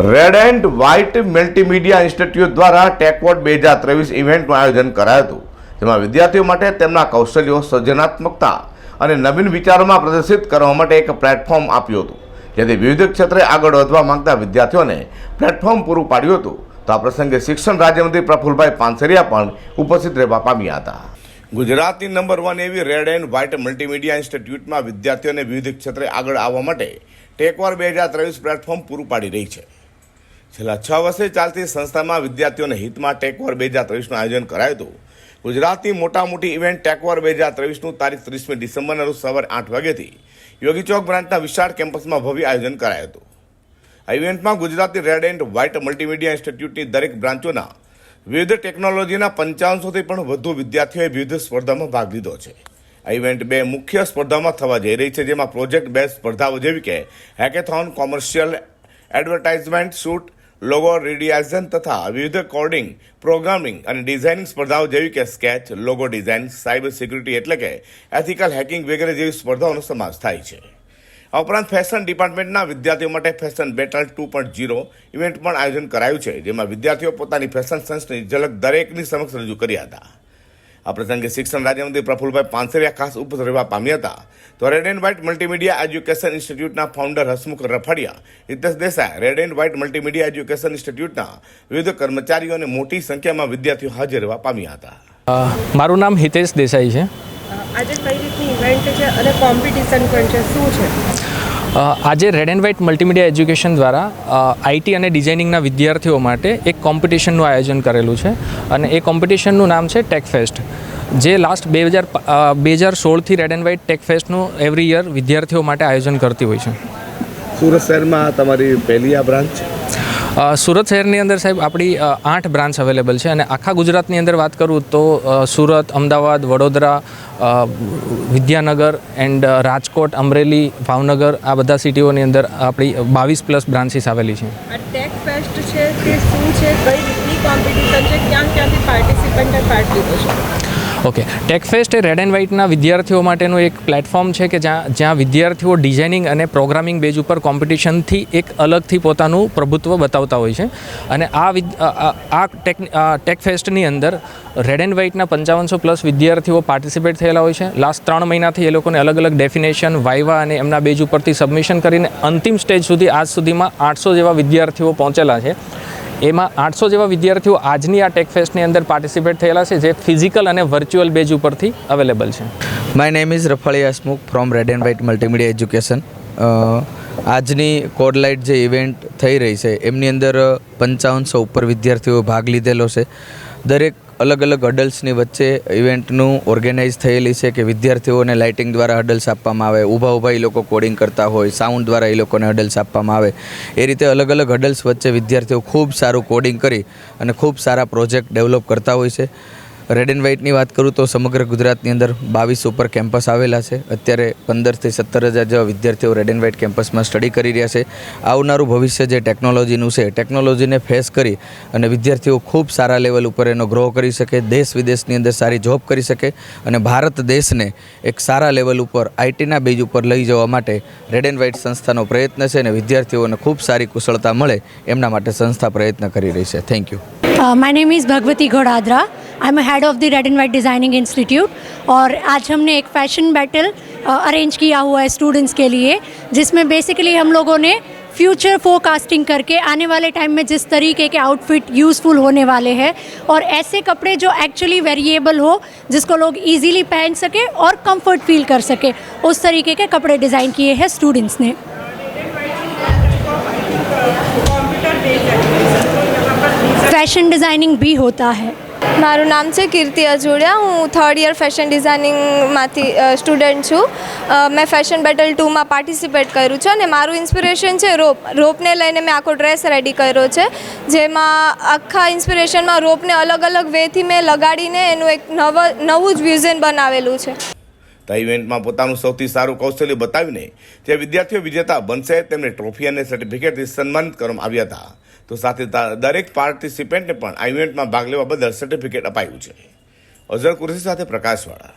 Red and white multimedia institute દ્વારા ટેકવોર્ડ બે હજાર ત્રેવીસ ઇવેન્ટનું આયોજન કરાયું હતું. જેમાં વિદ્યાર્થીઓ માટે તેમના કૌશલ્યો, સર્જનાત્મકતા અને નવીન વિચારોમાં પ્રદર્શિત કરવા માટે એક પ્લેટફોર્મ આપ્યું હતું. જેથી વિવિધ ક્ષેત્રે આગળ વધવા માંગતા વિદ્યાર્થીઓને પ્લેટફોર્મ પૂરું પાડ્યું હતું. તો આ પ્રસંગે શિક્ષણ રાજ્યમંત્રી પ્રફુલભાઈ પાનસરિયા પણ ઉપસ્થિત રહેવા પામ્યા હતા. ગુજરાતની નંબર વન એવી રેડ એન્ડ વ્હાઇટ મલ્ટીમીડિયા ઇન્સ્ટિટ્યૂટમાં વિદ્યાર્થીઓને વિવિધ ક્ષેત્રે આગળ આવવા માટે ટેકવાર બે હજાર ત્રેવીસ પ્લેટફોર્મ પૂરું પાડી રહી છે. છેલ્લા છ વર્ષે ચાલતી સંસ્થામાં વિદ્યાર્થીઓને હિતમાં ટેકવર બે હજાર ત્રેવીસનું આયોજન કરાયું હતું. ગુજરાતની મોટા મોટી ઇવેન્ટ ટેકવર બે હજાર ત્રેવીસનું તારીખ ત્રીસમી ડિસેમ્બરના રોજ સવારે આઠ વાગ્યાથી યોગી ચોક બ્રાન્ચના વિશાળ કેમ્પસમાં ભવ્ય આયોજન કરાયું હતું. આ ઇવેન્ટમાં ગુજરાતની રેડ એન્ડ વ્હાઇટ મલ્ટીમીડિયા ઇન્સ્ટિટ્યૂટની દરેક બ્રાન્ચોના વિવિધ ટેકનોલોજીના પંચાવનસોથી પણ વધુ વિદ્યાર્થીઓએ વિવિધ સ્પર્ધામાં ભાગ લીધો છે. આ ઇવેન્ટ બે મુખ્ય સ્પર્ધામાં થવા જઈ રહી છે, જેમાં પ્રોજેક્ટ બે સ્પર્ધાઓ જેવી કે hackathon commercial advertisement shoot logo રેડિયાઝન તથા વિવિધ કોડિંગ પ્રોગ્રામિંગ અને ડિઝાઇનિંગ સ્પર્ધાઓ જેવી કે sketch logo design cyber security એટલે કે એથિકલ હેકિંગ વગેરે જેવી સ્પર્ધાઓનો સમાવેશ થાય છે. આ ઉપરાંત ફેશન ડિપાર્ટમેન્ટના વિદ્યાર્થીઓ માટે fashion battle two point zero event પણ આયોજન કરાયું છે, જેમાં વિદ્યાર્થીઓ પોતાની ફેશન સેન્સની ઝલક દરેકની સમક્ષ રજૂ કર્યા હતા. આ પ્રસંગે શિક્ષણ રાજ્યમંત્રી પ્રફુલભાઈ પાંસરિયા ખાસ ઉપસ્થિત રહેવા પામ્યા હતા. તો red and white multimedia education ઇન્સ્ટિટ્યૂટના founder Hasmukh Rafadiya Hitesh Desai red and white multimedia education ઇન્સ્ટિટ્યૂટના વિવિધ કર્મચારીઓ અને મોટી સંખ્યામાં વિદ્યાર્થીઓ હાજર રહેવા પામ્યા હતા. મારું નામ હિતેશ દેસાઈ છે. આજે કઈ રીતની ઇવેન્ટ છે અને કોમ્પિટિશન પણ છે? શું છે? આજે red and white multimedia education દ્વારા આઈટી અને ડિઝાઇનિંગના વિદ્યાર્થીઓ માટે એક કોમ્પિટિશનનું આયોજન કરેલું છે અને એ કોમ્પિટિશનનું નામ છે ટેક ફેસ્ટ જે લાસ્ટ બે હજાર બે હજાર સોળથી રેડ એન્ડ વ્હાઇટ ટેક ફેસ્ટનું એવરી યર વિદ્યાર્થીઓ માટે આયોજન કરતી હોય છે. સુરત શહેરમાં તમારી પહેલી આ બ્રાન્ચ સુરત શહેરની અંદર સાહેબ આપણી આઠ બ્રાન્ચ અવેલેબલ છે અને આખા ગુજરાતની અંદર વાત કરું તો સુરત, અમદાવાદ, વડોદરા વિદ્યાનગર એન્ડ રાજકોટ, અમરેલી, ભાવનગર આ બધા સિટીઓની અંદર આપણી બાવીસ પ્લસ બ્રાન્ચીસ આવેલી છે. કોમ્પિટિશન છે ક્યાં ક્યાંથી પાર્ટિસિપન્ટે પાર્ટ લીધો છે? ઓકે ટેકફેસ્ટ એ રેડ એન્ડ વ્હાઇટના વિદ્યાર્થીઓ માટેનું એક પ્લેટફોર્મ છે કે જ્યાં જ્યાં વિદ્યાર્થીઓ ડિઝાઇનિંગ અને પ્રોગ્રામિંગ બેઝ ઉપર કોમ્પિટિશનથી એક અલગથી પોતાનું પ્રભુત્વ બતાવતા હોય છે. અને આ આ- ટેક ટેકફેસ્ટની અંદર રેડ એન્ડ વ્હાઇટના પંચાવનસો પ્લસ વિદ્યાર્થીઓ પાર્ટિસિપેટ થયેલા હોય છે. લાસ્ટ ત્રણ મહિનાથી એ લોકોને અલગ અલગ ડેફિનેશન વાઇવા અને એમના બેજ ઉપરથી સબમિશન કરીને અંતિમ સ્ટેજ સુધી, આજ સુધીમાં આઠસો જેવા વિદ્યાર્થીઓ પહોંચેલા છે. એમાં આઠસો જેવા વિદ્યાર્થીઓ આજની આ ટેક ફેસ્ટની અંદર પાર્ટિસિપેટ થયેલા છે, જે ફિઝિકલ અને વર્ચ્યુઅલ બેઝ ઉપરથી અવેલેબલ છે. My name is Rafali Hasmukh from red and white multimedia education આજની કોડ લાઇટ જે ઇવેન્ટ થઈ રહી છે, એમની અંદર પંચાવનસો ઉપર વિદ્યાર્થીઓ ભાગ લીધેલો છે. દરેક અલગ અલગ હડલ્સની વચ્ચે ઇવેન્ટનું ઓર્ગેનાઇઝ થયેલી છે કે વિદ્યાર્થીઓને લાઇટિંગ દ્વારા હડલ્સ આપવામાં આવે ઊભા ઊભા એ લોકો કોડિંગ કરતા હોય સાઉન્ડ દ્વારા એ લોકોને હડલ્સ આપવામાં આવે. એ રીતે અલગ અલગ હડલ્સ વચ્ચે વિદ્યાર્થીઓ ખૂબ સારું કોડિંગ કરી અને ખૂબ સારા પ્રોજેક્ટ ડેવલપ કરતા હોય છે. રેડ એન્ડ વ્હાઇટની વાત કરું તો સમગ્ર ગુજરાતની અંદર બાવીસ ઉપર કેમ્પસ આવેલા છે. અત્યારે પંદરથી સત્તર હજાર જેવા વિદ્યાર્થીઓ રેડ એન્ડ વ્હાઇટ કેમ્પસમાં સ્ટડી કરી રહ્યા છે. આવનારું ભવિષ્ય જે ટેકનોલોજીનું છે ટેકનોલોજીને ફેસ કરી અને વિદ્યાર્થીઓ ખૂબ સારા લેવલ ઉપર એનો ગ્રો કરી શકે, દેશ વિદેશની અંદર સારી જોબ કરી શકે અને ભારત દેશને એક સારા લેવલ ઉપર આઈટીના બેજ ઉપર લઈ જવા માટે રેડ એન્ડ વ્હાઇટ સંસ્થાનો પ્રયત્ન છે અને વિદ્યાર્થીઓને ખૂબ સારી કુશળતા મળે એમના માટે સંસ્થા પ્રયત્ન કરી રહી છે. Thank you my name is Bhagwati Ghodadara I am head of the red and white designing institute और आज हमने एक फ़ैशन बैटल अरेंज किया हुआ है स्टूडेंट्स के लिए, जिसमें बेसिकली हम लोगों ने फ्यूचर फोरकास्टिंग करके आने वाले टाइम में जिस तरीके के आउटफिट यूज़फुल होने वाले हैं और ऐसे कपड़े जो एक्चुअली वेरिएबल हो, जिसको लोग इजीली पहन सके और कंफर्ट फील कर सके, उस तरीके के कपड़े डिज़ाइन किए हैं स्टूडेंट्स ने। फ़ैशन डिज़ाइनिंग भी होता है। મારું નામ છે કીર્તિ અજોડિયા. હું થર્ડ યર ફેશન ડિઝાઇનિંગમાંથી સ્ટુડન્ટ છું. મેં ફેશન બેટલ ટુમાં પાર્ટિસિપેટ કર્યું છે અને મારું ઇન્સ્પિરેશન છે રોપ. રોપને લઈને મેં આખો ડ્રેસ રેડી કર્યો છે. જેમાં આખા ઇન્સ્પિરેશનમાં રોપને અલગ અલગ વેથી મેં લગાડીને એનું એક નવ, નવું જ વ્યુઝન બનાવેલું છે. તો ઇવેન્ટમાં પોતાનું સૌથી સારું કૌશલ્ય બતાવીને જે વિદ્યાર્થીઓ વિજેતા બનશે, તેમને ટ્રોફી અને સર્ટિફિકેટથી સન્માનિત કરવામાં આવ્યા હતા. તો સાથે દરેક પાર્ટિસિપેન્ટને પણ આ ઇવેન્ટમાં ભાગ લેવા બદલ સર્ટિફિકેટ અપાયું છે. અઝર કુરશી સાથે પ્રકાશવાળા.